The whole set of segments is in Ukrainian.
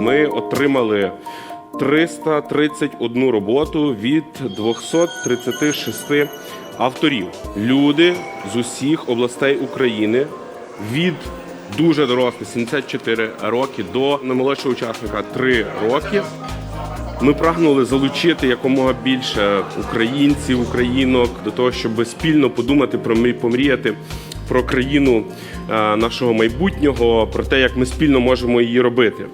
ми отримали 331 роботу від 236 авторів. Люди з усіх областей України від дуже дорослих 74 роки до наймолодшого учасника 3 роки. Ми прагнули залучити якомога більше українців, українок до того, щоб спільно подумати про мрі- помріяти про країну е, нашого майбутнього, про те, як ми спільно можемо її робити.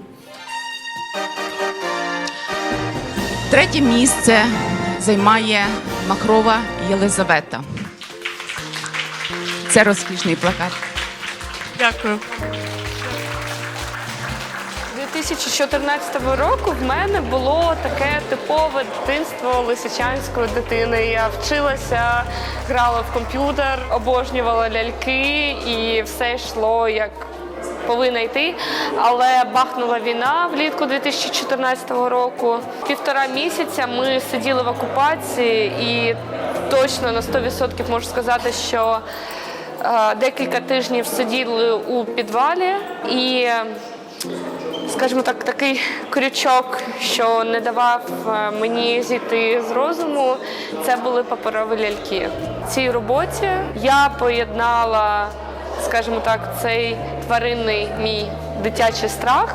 Третє місце займає Махрова Єлизавета. Це розкішний плакат. Дякую. 2014 року в мене було таке типове дитинство лисичанської дитини. Я вчилася, грала в комп'ютер, обожнювала ляльки і все йшло як повинна йти. Але бахнула війна влітку 2014 року. Півтора місяця ми сиділи в окупації і точно на 100% можу сказати, що е, декілька тижнів сиділи у підвалі і скажімо так, такий крючок, що не давав е, мені зійти з розуму, це були паперові ляльки. В цій роботі я поєднала, скажімо так, цей тваринний мій дитячий страх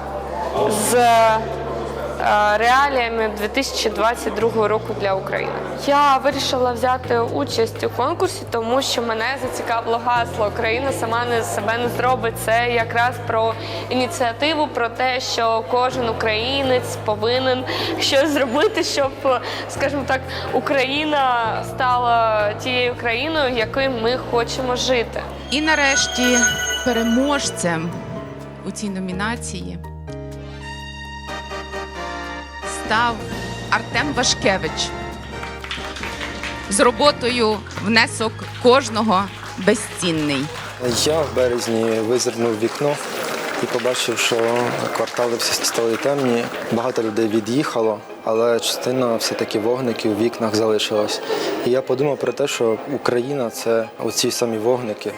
з е, реаліями 2022 року для України. Я вирішила взяти участь у конкурсі, тому що мене зацікавило гасло Україна сама не себе не зробить. Це якраз про ініціативу, про те, що кожен українець повинен щось зробити, щоб, скажімо так, Україна стала тією країною, якою ми хочемо жити. І нарешті переможцем у цій номінації став Артем Вашкевич з роботою Внесок кожного безцінний. Я в березні визирнув вікно і побачив, що квартали всі стали темні. Багато людей від'їхало, але частина все-таки вогників у вікнах залишилась. І я подумав про те, що Україна це оці самі вогники.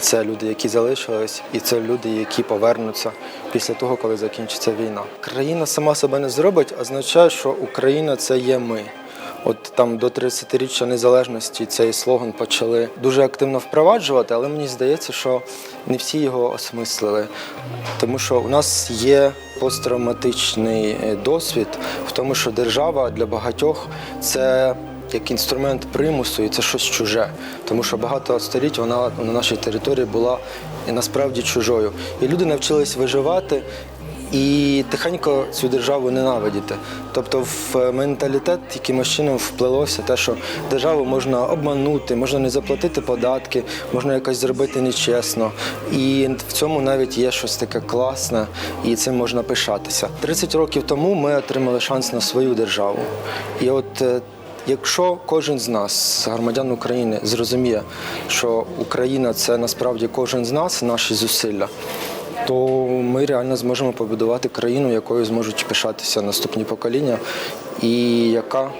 Це люди, які залишились, і це люди, які повернуться після того, коли закінчиться війна. Країна сама себе не зробить, означає, що Україна це є ми. От там до 30-річчя незалежності цей слоган почали дуже активно впроваджувати, але мені здається, що не всі його осмислили. Тому що у нас є посттравматичний е, досвід в тому, що держава для багатьох це як інструмент примусу, і це щось чуже. Тому що багато століть вона на нашій території була насправді чужою. І люди навчились виживати і тихенько цю державу ненавидіти. Тобто в менталітет якимось чином вплилося те, що державу можна обманути, можна не заплатити податки, можна якось зробити нечесно. І в цьому навіть є щось таке класне, і цим можна пишатися. 30 років тому ми отримали шанс на свою державу. І от е, Якщо кожен з нас, громадян України, зрозуміє, що Україна це насправді кожен з нас, наші зусилля, то ми реально зможемо побудувати країну, якою зможуть пишатися наступні покоління, і яка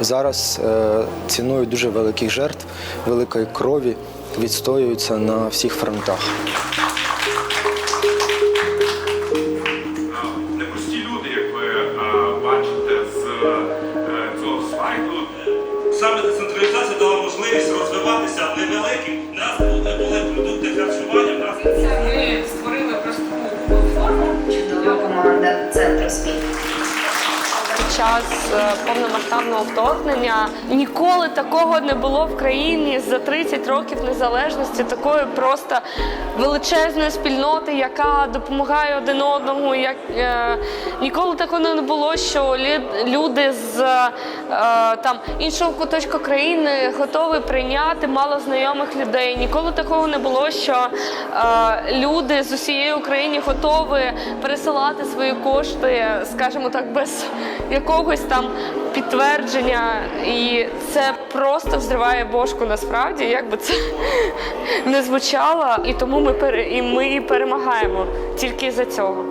зараз е, ціною дуже великих жертв, великої крові відстоюється на всіх фронтах. Децентралізація дала можливість розвиватися невеликим. Нас були продукти час е, повномасштабного вторгнення ніколи такого не було в країні за 30 років незалежності, такої просто величезної спільноти, яка допомагає один одному. Як е, ніколи такого не було, що люди з е, там іншого куточка країни готові прийняти мало знайомих людей. Ніколи такого не було, що е, люди з усієї України готові пересилати свої кошти, скажімо так, без якогось там підтвердження. І це просто взриває бошку насправді, як би це не звучало. І тому ми пере- і ми перемагаємо тільки за цього.